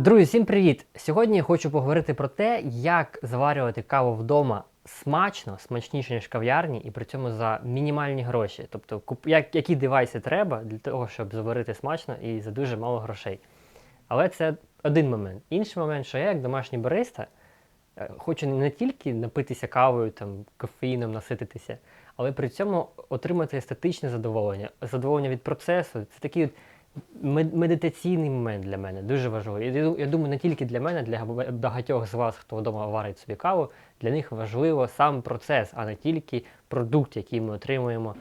Друзі, всім привіт! Сьогодні я хочу поговорити про те, як заварювати каву вдома смачно, смачніше, ніж кав'ярні, і при цьому за мінімальні гроші. Тобто, які девайси треба для того, щоб заварити смачно і за дуже мало грошей. Але це один момент. Інший момент, що я, як домашній бариста, е, хочу не тільки напитися кавою, там, кофеїном насититися, але при цьому отримати естетичне задоволення, задоволення від процесу. Це такий от медитаційний момент для мене, дуже важливий. Я, думаю, не тільки для мене, для багатьох з вас, хто вдома варить собі каву, для них важливо сам процес, а не тільки продукт, який ми отримуємо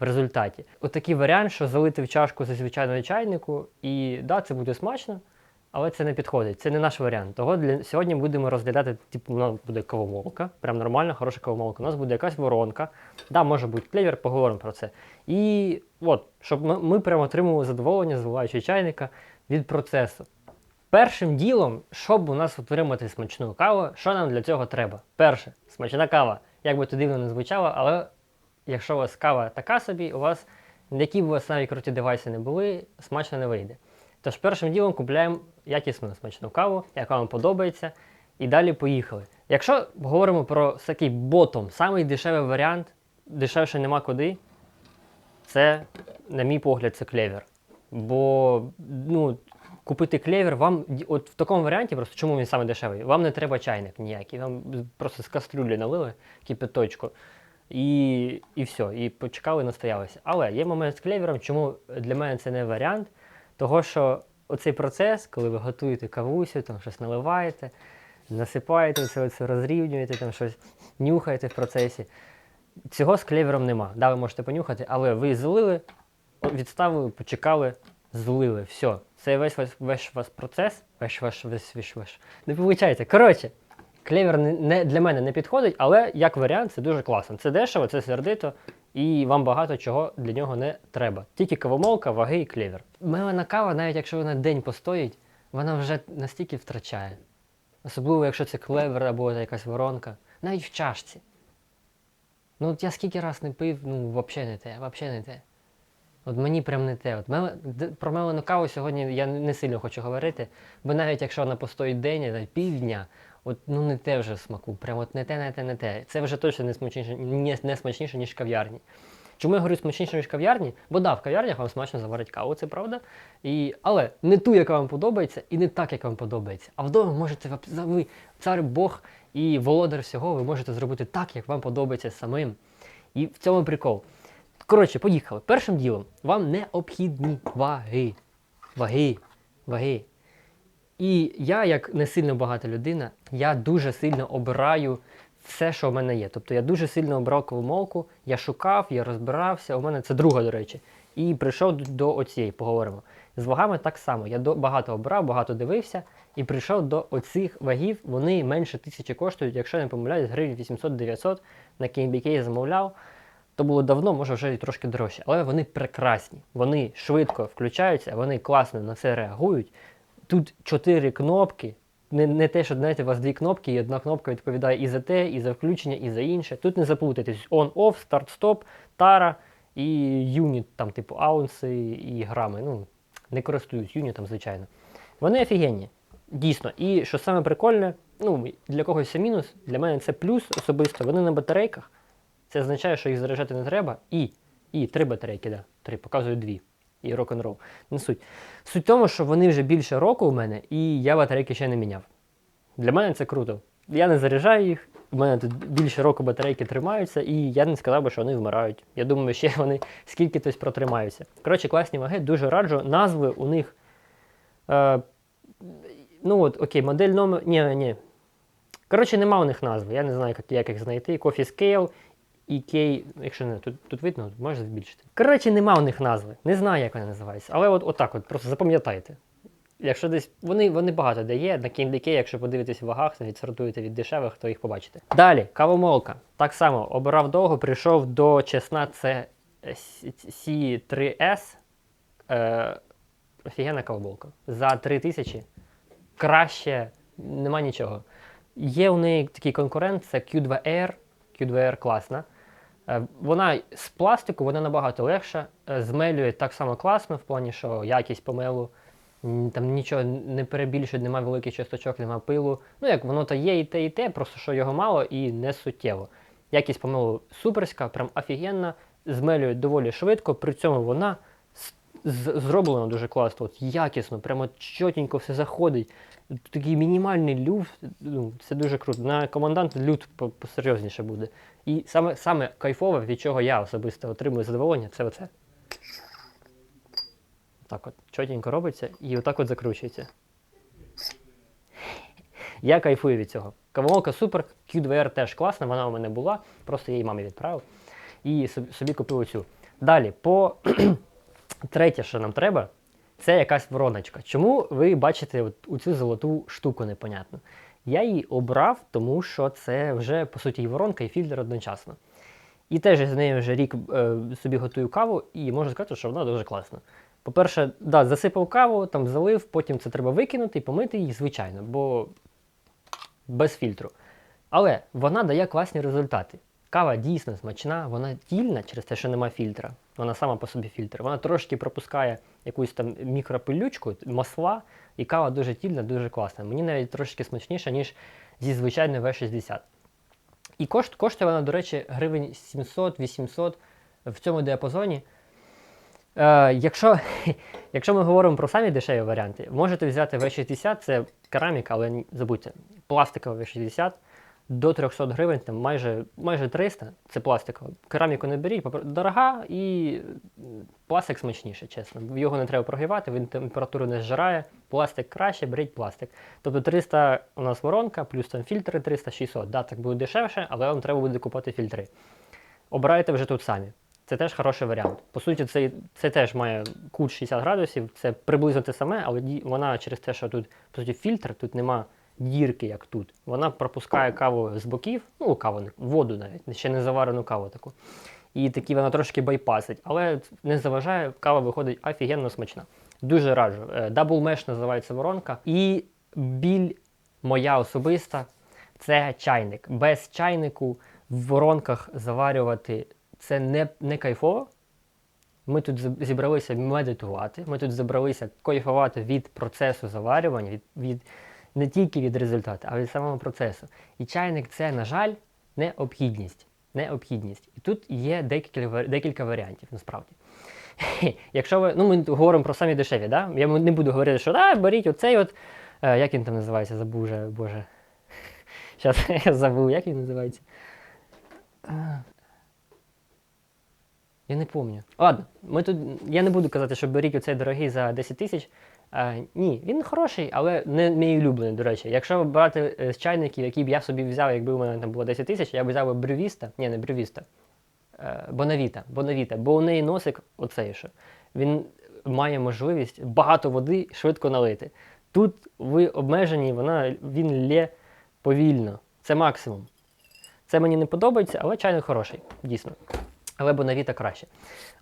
в результаті. Отакий варіант, що залити в чашку зі звичайного чайнику, і да, це буде смачно, але це не підходить. Це не наш варіант. Того для сьогодні будемо розглядати, типу, у нас буде кавомолка, прям нормальна, хороша кавомолка. У нас буде якась воронка. Да, може бути клевер, поговоримо про це. І от, щоб ми, ми прямо отримували задоволення, зливаючи чайника від процесу. Першим ділом, щоб у нас отримати смачну каву, що нам для цього треба? Перше, смачна кава. Як би то дивно не звучало, але якщо у вас кава така собі, у вас, які б у вас навіть круті девайси не були, смачно не вийде. Тож першим ділом купляємо якісну смачну каву, яка вам подобається, і далі поїхали. Якщо говоримо про такий ботом, самий дешевий варіант, дешевше нема куди, це, на мій погляд, це клевер. Бо ну, купити клевер вам от в такому варіанті, просто чому він саме дешевий, вам не треба чайник ніякий. Вам просто з кастрюлі налили кипяточку і, і все, і почекали, настоялися. Але є момент з клевером, чому для мене це не варіант, того що оцей процес, коли ви готуєте кавусю, там щось наливаєте, насипаєте, це, це розрівнюєте, там щось нюхаєте в процесі. Цього з клевером нема. Да, ви можете понюхати, але ви злили, відставили, почекали, злили. Все. Це весь ваш, весь ваш процес, весь ваш весь ваш ваш. Не вибачайте. Коротше, клевер не, для мене не підходить, але як варіант це дуже класно. Це дешево, це сердито, і вам багато чого для нього не треба. Тільки кавомолка, ваги і клевер. Мелена кава, навіть якщо вона день постоїть, вона вже настільки втрачає. Особливо, якщо це клевер або якась воронка. Навіть в чашці. Ну от я скільки раз не пив, ну взагалі не те, взагалі не те. От мені прям не те. От д- про мелену каву сьогодні я не сильно хочу говорити, бо навіть якщо вона постоїть день, навіть півдня, от ну не те вже смаку, прям от не те, не те, не те. Це вже точно не смачніше, не, не смачніше, ніж кав'ярні. Чому я говорю смачніше, ніж кав'ярні? Бо да, в кав'ярнях вам смачно заварить каву, це правда. І, але не ту, яка вам подобається, і не так, як вам подобається. А вдома можете ви, цар Бог і володар всього, ви можете зробити так, як вам подобається самим. І в цьому прикол. Коротше, поїхали. Першим ділом вам необхідні ваги. Ваги. Ваги. І я, як не сильно багата людина, я дуже сильно обираю все, що в мене є. Тобто я дуже сильно обрав кавомолку, я шукав, я розбирався. У мене це друга, до речі. І прийшов до, оцієї, поговоримо. З вагами так само. Я багато обрав, багато дивився, і прийшов до оцих вагів. Вони менше тисячі коштують, якщо я не помиляюсь, гривень 800-900 на KBK замовляв. То було давно, може вже і трошки дорожче. Але вони прекрасні. Вони швидко включаються, вони класно на це реагують. Тут чотири кнопки. Не, не те, що знаєте, у вас дві кнопки, і одна кнопка відповідає і за те, і за включення, і за інше. Тут не заплутайтесь. On-off, старт-стоп, тара і юніт, там, типу аунси і грами. Ну, не користуюсь юнітом, звичайно. Вони офігенні. Дійсно. І що саме прикольне, ну, для когось це мінус, для мене це плюс особисто. Вони на батарейках. Це означає, що їх заряджати не треба. І, і три батарейки, да. Три, показую дві. І рок-н-рол. Не суть. Суть в тому, що вони вже більше року у мене, і я батарейки ще не міняв. Для мене це круто. Я не заряджаю їх, у мене тут більше року батарейки тримаються, і я не сказав би, що вони вмирають. Я думаю, ще вони скільки тось протримаються. Коротше, класні ваги, дуже раджу. Назви у них. Е, ну от, окей, модель номер. Ні, ні. Коротше, нема у них назви. Я не знаю, як, як їх знайти. Coffee Scale, EK, якщо не тут, тут видно, можеш збільшити. Коротше, нема у них назви. Не знаю, як вони називаються. Але от отак от, просто запам'ятайте. Якщо десь вони, вони багато де є, на KMDK, якщо подивитесь в вагах, відсортуєте від дешевих, то їх побачите. Далі, кавомолка. Так само обирав довго, прийшов до чесна це C3S. Е, офігенна кавомолка. За 3000 краще нема нічого. Є у неї такий конкурент, це Q2R. Q2R класна. Е, Вона з пластику, вона набагато легша, е, змелює так само класно, в плані, що якість помелу там нічого не перебільшує, немає великих часточок, немає пилу. Ну як воно то є і те, і те, просто що його мало і не суттєво. Якість помилу суперська, прям офігенна, змелює доволі швидко, при цьому вона зроблена дуже класно, от якісно, прямо чотенько все заходить. Такий мінімальний люфт, ну, це дуже круто. На командант по- посерйозніше буде. І саме, саме кайфове, від чого я особисто отримую задоволення, це оце. Так от, чотенько робиться і отак от закручується. Я кайфую від цього. Кавомолка супер, Q2R теж класна, вона у мене була, просто я її мамі відправив. І собі, купив оцю. Далі, по третє, що нам треба, це якась вороночка. Чому ви бачите цю золоту штуку непонятну? Я її обрав, тому що це вже, по суті, і воронка, і фільтр одночасно. І теж з нею вже рік е, собі готую каву, і можу сказати, що вона дуже класна. По-перше, да, засипав каву, там залив, потім це треба викинути і помити її, звичайно, бо без фільтру. Але вона дає класні результати. Кава дійсно смачна, вона тільна через те, що нема фільтра. Вона сама по собі фільтр. Вона трошки пропускає якусь там мікропилючку, масла, і кава дуже тільна, дуже класна. Мені навіть трошки смачніша, ніж зі звичайної V60. І кошт, коштує вона, до речі, гривень 700-800 в цьому діапазоні. Е, якщо, якщо ми говоримо про самі дешеві варіанти, можете взяти V60, це кераміка, але забудьте, пластикова V60 до 300 гривень, там майже, майже 300, це пластикова. Кераміку не беріть, дорога і пластик смачніше, чесно. Його не треба прогрівати, він температуру не зжирає. Пластик краще, беріть пластик. Тобто 300 у нас воронка, плюс там фільтри 300-600. Да, так буде дешевше, але вам треба буде купувати фільтри. Обирайте вже тут самі. Це теж хороший варіант. По суті, це, це теж має кут 60 градусів, це приблизно те саме, але вона через те, що тут по суті фільтр, тут нема дірки, як тут. Вона пропускає каву з боків, ну каву, воду навіть, ще не заварену каву таку. І такі вона трошки байпасить, але не заважає, кава виходить офігенно смачна. Дуже раджу. Е, Double Mesh називається воронка. І біль моя особиста це чайник. Без чайнику в воронках заварювати це не, не кайфово. Ми тут зібралися медитувати, ми тут зібралися кайфувати від процесу заварювання, від, від, не тільки від результату, а від самого процесу. І чайник це, на жаль, необхідність. Необхідність. І тут є декілька, декілька варіантів, насправді. Якщо ви, ну ми говоримо про самі дешеві, да? я не буду говорити, що да, беріть оцей от, е, як він там називається, забув вже, боже. Зараз я забув, як він називається. Я не пам'ятаю. Ладно, ми тут, я не буду казати, що беріть оцей дорогий за 10 тисяч. Ні, він хороший, але не мій улюблений, до речі. Якщо брати е, з чайників, які б я собі взяв, якби у мене там було 10 тисяч, я б взяв брювіста. Ні, не брювіста. Е, Бонавіта, Бонавіта, бо у неї носик оцей що. Він має можливість багато води швидко налити. Тут ви обмежені, вона, він лє повільно. Це максимум. Це мені не подобається, але чайник хороший, дійсно. Але Бонавіта краще.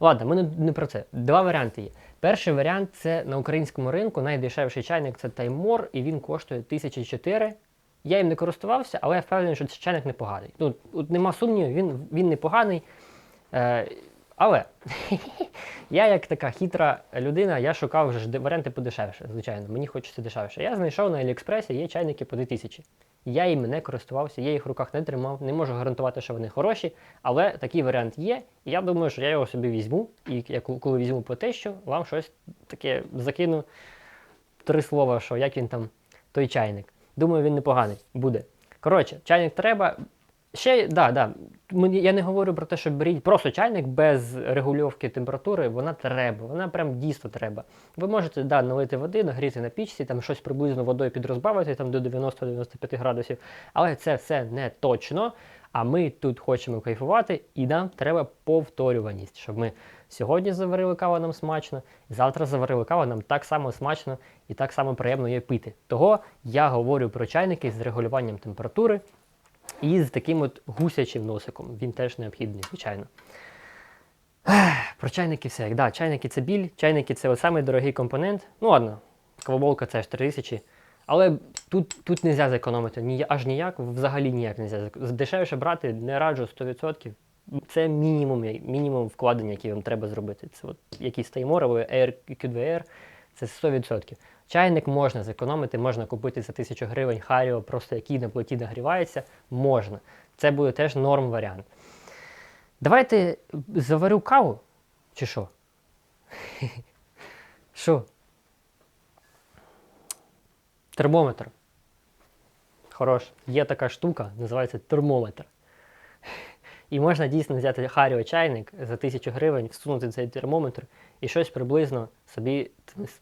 Ладно, ми не, про це. Два варіанти є. Перший варіант це на українському ринку найдешевший чайник це Таймор, і він коштує 1004. Я їм не користувався, але я впевнений, що цей чайник непоганий. Ну, тут нема сумнівів, він, він непоганий. Е, але я, як така хитра людина, я шукав вже варіанти подешевше, звичайно. Мені хочеться дешевше. Я знайшов на Аліекспресі є чайники по 2000. Я їм не користувався, я їх в руках не тримав, не можу гарантувати, що вони хороші, але такий варіант є. І я думаю, що я його собі візьму. І я коли візьму по те, що вам щось таке закину три слова, що як він там, той чайник. Думаю, він непоганий буде. Коротше, чайник треба. Ще, да, да. Я не говорю про те, що беріть просто чайник без регульовки температури, вона треба, вона прям дійсно треба. Ви можете да, налити води, нагріти на пічці, там щось приблизно водою підрозбавити там, до 90-95 градусів, але це все не точно. А ми тут хочемо кайфувати, і нам треба повторюваність, щоб ми сьогодні заварили каву нам смачно, завтра заварили каву нам так само смачно і так само приємно її пити. Того я говорю про чайники з регулюванням температури і з таким от гусячим носиком. Він теж необхідний, звичайно. Про чайники все. як Да, чайники це біль, чайники це от самий дорогий компонент. Ну ладно, кавоболка це ж 3000. Але тут, тут не можна зекономити ні, аж ніяк, взагалі ніяк не можна. Дешевше брати не раджу 100%. Це мінімум, мінімум вкладення, які вам треба зробити. Це от якісь таймор або Air Q2R. Це 100%. Чайник можна зекономити, можна купити за 1000 гривень Харіо, просто який на плиті нагрівається. Можна. Це буде теж норм варіант. Давайте заварю каву. Чи що? Що? Термометр. Хорош. Є така штука, називається термометр. І можна дійсно взяти Харіо чайник за 1000 гривень, всунути цей термометр і щось приблизно собі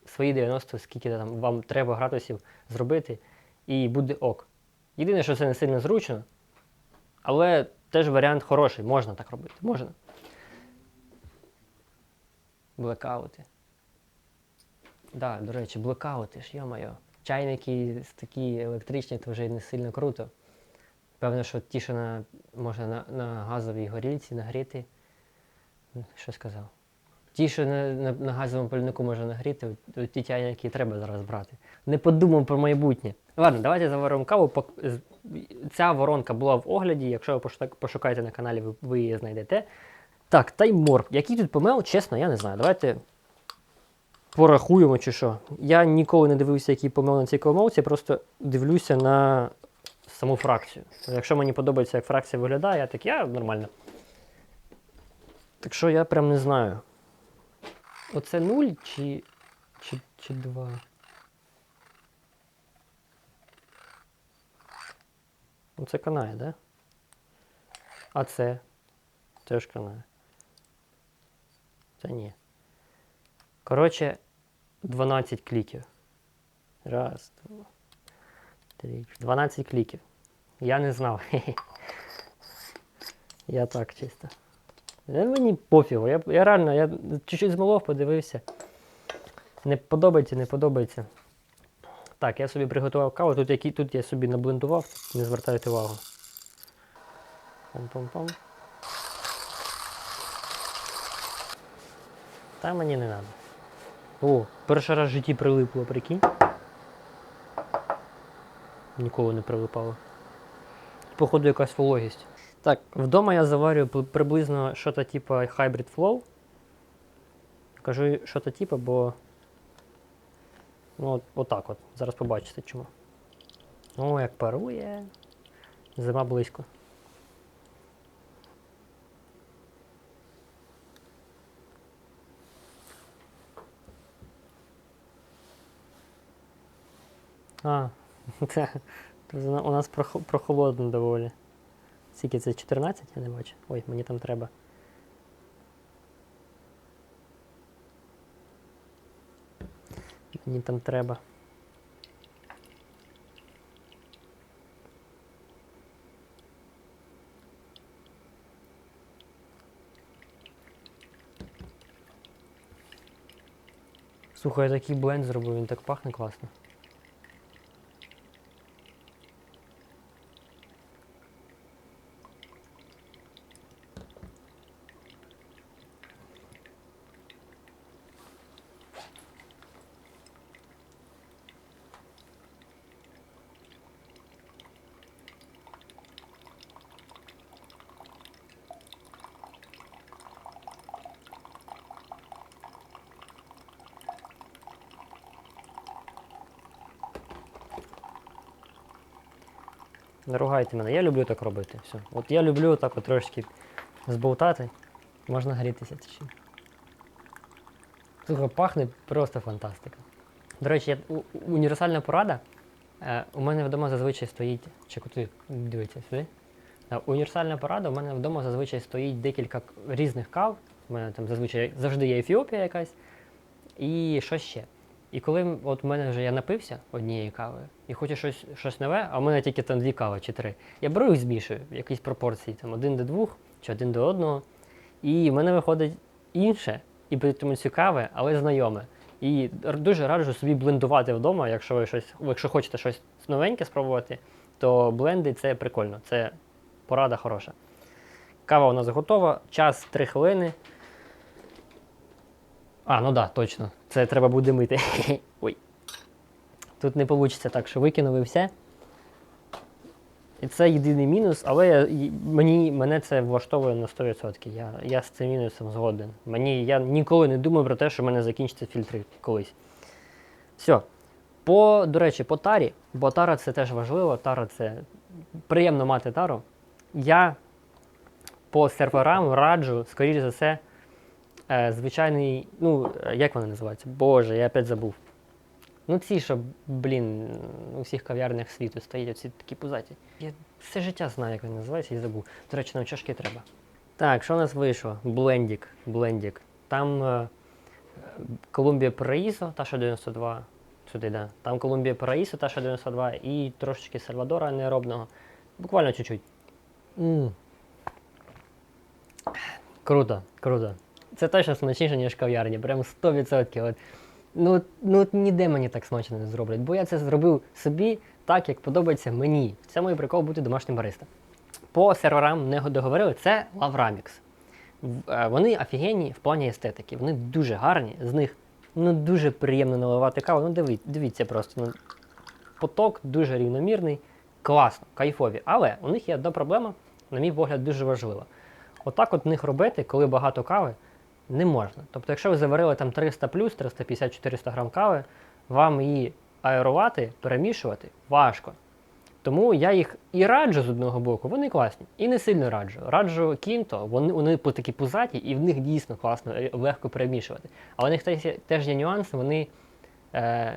свої 90, скільки там вам треба градусів зробити, і буде ок. Єдине, що це не сильно зручно, але теж варіант хороший, можна так робити. Можна. Блекаути. Так, да, до речі, блекаути ж, йо-моє. Чайники такі електричні, то вже не сильно круто. Певно, що ті, що на, можна на, на газовій горілці нагріти. Що сказав? Ті, що на, на, на газовому пальнику можна нагріти, ті чайники треба зараз брати. Не подумав про майбутнє. Ладно, давайте заваримо каву. Ця воронка була в огляді. Якщо ви пошукаєте на каналі, ви, її знайдете. Так, таймор. Який тут помел, чесно, я не знаю. Давайте порахуємо чи що. Я ніколи не дивився, який помел на цій кавомолці, просто дивлюся на саму фракцію. Якщо мені подобається, як фракція виглядає, так я нормально. Так що я прям не знаю. Оце 0 чи, чи, чи 2? Оце канає, да? А це? Теж канає. Це ні. Коротше, 12 кліків. Раз, два, три. 12 кліків. Я не знав. Я так чисто. Мені пофігу. Я, я реально, я чуть-чуть змолов, подивився. Не подобається, не подобається. Так, я собі приготував каву. Тут, які, тут я собі наблендував, не звертайте увагу. Пам-пам-пам. Та мені не треба. О, перший раз в житті прилипло, прикинь. Ніколи не прилипало. Походу, якась вологість. Так, вдома я заварюю приблизно щось типу Hybrid Flow. Кажу щось типу, бо. Ну, от, отак от. Зараз побачите чому. О, як парує. Зима близько. А, у нас прох- прохолодно доволі. Скільки це 14, я не бачу. Ой, мені там треба. Мені там треба. Слухай, я такий бленд зробив, він так пахне класно. Не ругайте мене, я люблю так робити. Все. От я люблю так от трошки зболтати. Можна грітися чи. Слухай, пахне просто фантастика. До речі, я, у- універсальна порада. Е, у мене вдома зазвичай стоїть. Чи куди дивіться сюди? Е, універсальна порада, у мене вдома зазвичай стоїть декілька різних кав. У мене там зазвичай завжди є Ефіопія якась. І що ще? І коли от в мене вже я напився однією кавою і хочу щось, щось нове, а в мене тільки там дві кави чи три. Я беру їх змішую в якійсь пропорції, там один до двох чи один до одного. І в мене виходить інше, і при тому цікаве, але знайоме. І дуже раджу собі блендувати вдома, якщо ви щось, якщо хочете щось новеньке спробувати, то бленди це прикольно, це порада хороша. Кава у нас готова, час 3 хвилини. А, ну так, да, точно. Це треба буде мити. Ой. Тут не вийде так, що викинув і все. І це єдиний мінус, але я, мені, мене це влаштовує на 100%. Я, я з цим мінусом згоден. Мені, я ніколи не думав про те, що в мене закінчаться фільтри колись. Все. По, до речі, по тарі, бо тара це теж важливо, тара це приємно мати тару. Я по серверам раджу, скоріш за все, звичайний, ну, е, як вони називаються? Боже, я опять забув. Ну, ці, що, блін, у всіх кав'ярнях світу стоять оці такі пузаті. Я все життя знаю, як вони називаються, і забув. До речі, нам чашки треба. Так, що у нас вийшло? Блендік. Блендік. Там е, Колумбія Параїсо, та що 92. Сюди, да. Там Колумбія Параїсо, та що 92, і трошечки Сальвадора неробного. Буквально чуть-чуть. Круто, круто. Це точно смачніше, ніж кав'ярні. Прям 100%. От. Ну, ну от ніде мені так смачно не зроблять, бо я це зробив собі так, як подобається мені. Це мій прикол бути домашнім бариста. По серверам не договорили, це Lavramix. Е, Вони офігенні в плані естетики. Вони дуже гарні, з них ну, дуже приємно наливати каву. Ну, диві, дивіться просто. Ну, поток дуже рівномірний, класно, кайфові. Але у них є одна проблема, на мій погляд, дуже важлива. Отак от в них робити, коли багато кави, не можна. Тобто, якщо ви заварили там 300 плюс, 350-400 грам кави, вам її аерувати, перемішувати важко. Тому я їх і раджу з одного боку, вони класні. І не сильно раджу. Раджу кінто, вони, вони такі пузаті, і в них дійсно класно, е, легко перемішувати. Але у них теж є нюанси, вони е,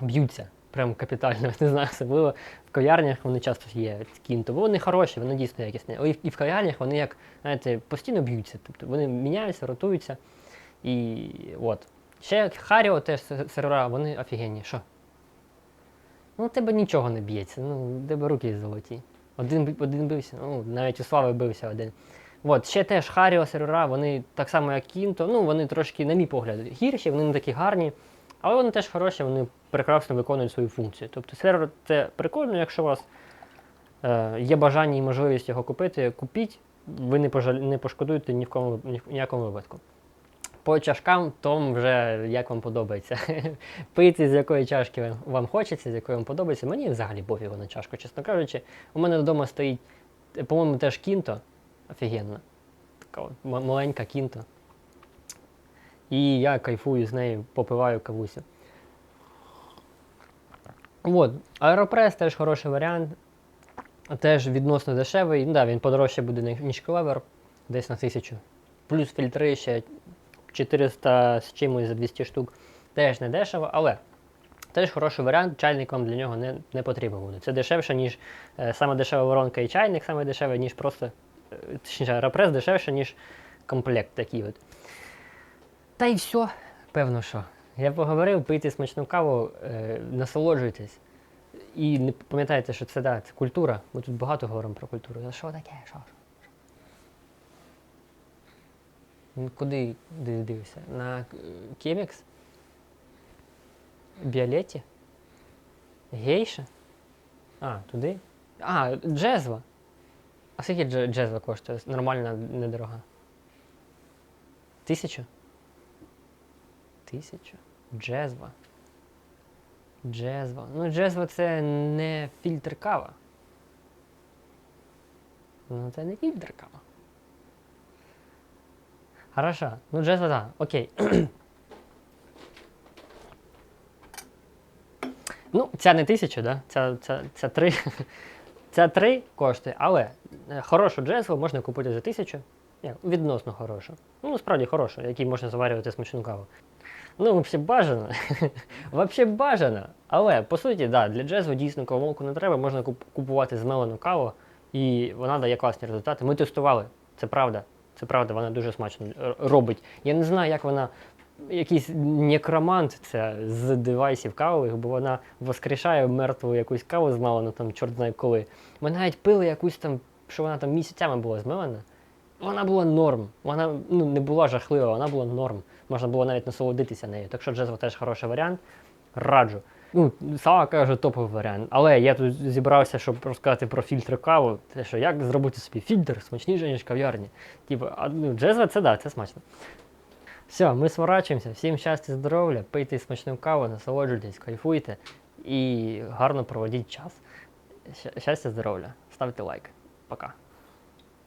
б'ються прям капітально. Не знаю, особливо в кав'ярнях вони часто є кінто, бо вони хороші, вони дійсно якісні. І в- кав'ярнях вони як, знаєте, постійно б'ються. Тобто вони міняються, ротуються. І от. Ще Харіо теж сервера, вони офігенні. Що? Ну, у тебе нічого не б'ється. Ну, у тебе руки золоті. Один, один бився, ну, навіть у Слави бився один. От, ще теж Харіо сервера, вони так само, як Кінто, ну, вони трошки, на мій погляд, гірші, вони не такі гарні, але вони теж хороші, вони прекрасно виконують свою функцію. Тобто сервер це прикольно, якщо у вас е, є бажання і можливість його купити, купіть, ви не, пожаль... не пошкодуєте ні в кому ні в ніякому випадку. По чашкам, то вже як вам подобається. Пийте, з якої чашки вам- хочеться, з якої вам подобається. Мені взагалі пофігу на чашку, чесно кажучи. У мене вдома стоїть, по-моєму, теж кінто. Офігенна. Така от маленька кінто. І я кайфую з нею, попиваю кавусю. От, Аеропрес теж хороший варіант. Теж відносно дешевий. Ну, да, він подорожче буде, ні- ніж клевер, десь на тисячу. Плюс фільтри ще 400 з чимось за 200 штук. Теж не дешево, але теж хороший варіант. Чайник вам для нього не, не потрібен буде. Це дешевше, ніж е, саме дешева воронка і чайник, саме дешеве, ніж просто. е, Точніше, аеропрес дешевше, ніж комплект такий от. Та й все, певно, що. Я поговорив, пийте смачну каву, е, насолоджуйтесь. І не пам'ятайте, що це, да, це культура. Ми тут багато говоримо про культуру. А що таке? Що? Ну, Куди ди- дивишся? На е, Кемікс? Біолетті? Гейша? А, туди? А, джезва. А скільки джезва коштує? Нормальна, недорога. Тисячу? Тисячу? Джезва. Джезва. Ну, джезва це не фільтр кава. Ну, це не фільтр кава. Хорошо. Ну, джезва, так. Окей. ну, ця не тисяча, да? Ця, ця, ця три. Ця три коштує, але е, хорошу джезву можна купити за тисячу. Відносно хорошу. Ну, справді хорошу, який можна заварювати смачну каву. Ну, взагалі бажано. взагалі бажано. Але по суті, да, для джезу дійсно кавомолку не треба. Можна куп- купувати змелену каву, і вона дає класні результати. Ми тестували, це правда. Це правда, вона дуже смачно робить. Я не знаю, як вона. Якийсь некромант це з девайсів кавових, бо вона воскрешає мертву якусь каву змалену, там чорт знає коли. Ми навіть пили якусь там, що вона там місяцями була змелена. Вона була норм. Вона ну, не була жахлива, вона була норм. Можна було навіть насолодитися нею. Так що джезва теж хороший варіант. Раджу. Ну, Сава каже, топовий варіант. Але я тут зібрався, щоб розказати про фільтр каву. Те, що як зробити собі фільтр смачніше, ніж кав'ярні. Типу, а, ну, джезва це да, це смачно. Все, ми сворачуємося. Всім щастя, здоров'я, пийте смачну каву, насолоджуйтесь, кайфуйте і гарно проводіть час. Щастя, здоров'я. Ставте лайк. Пока.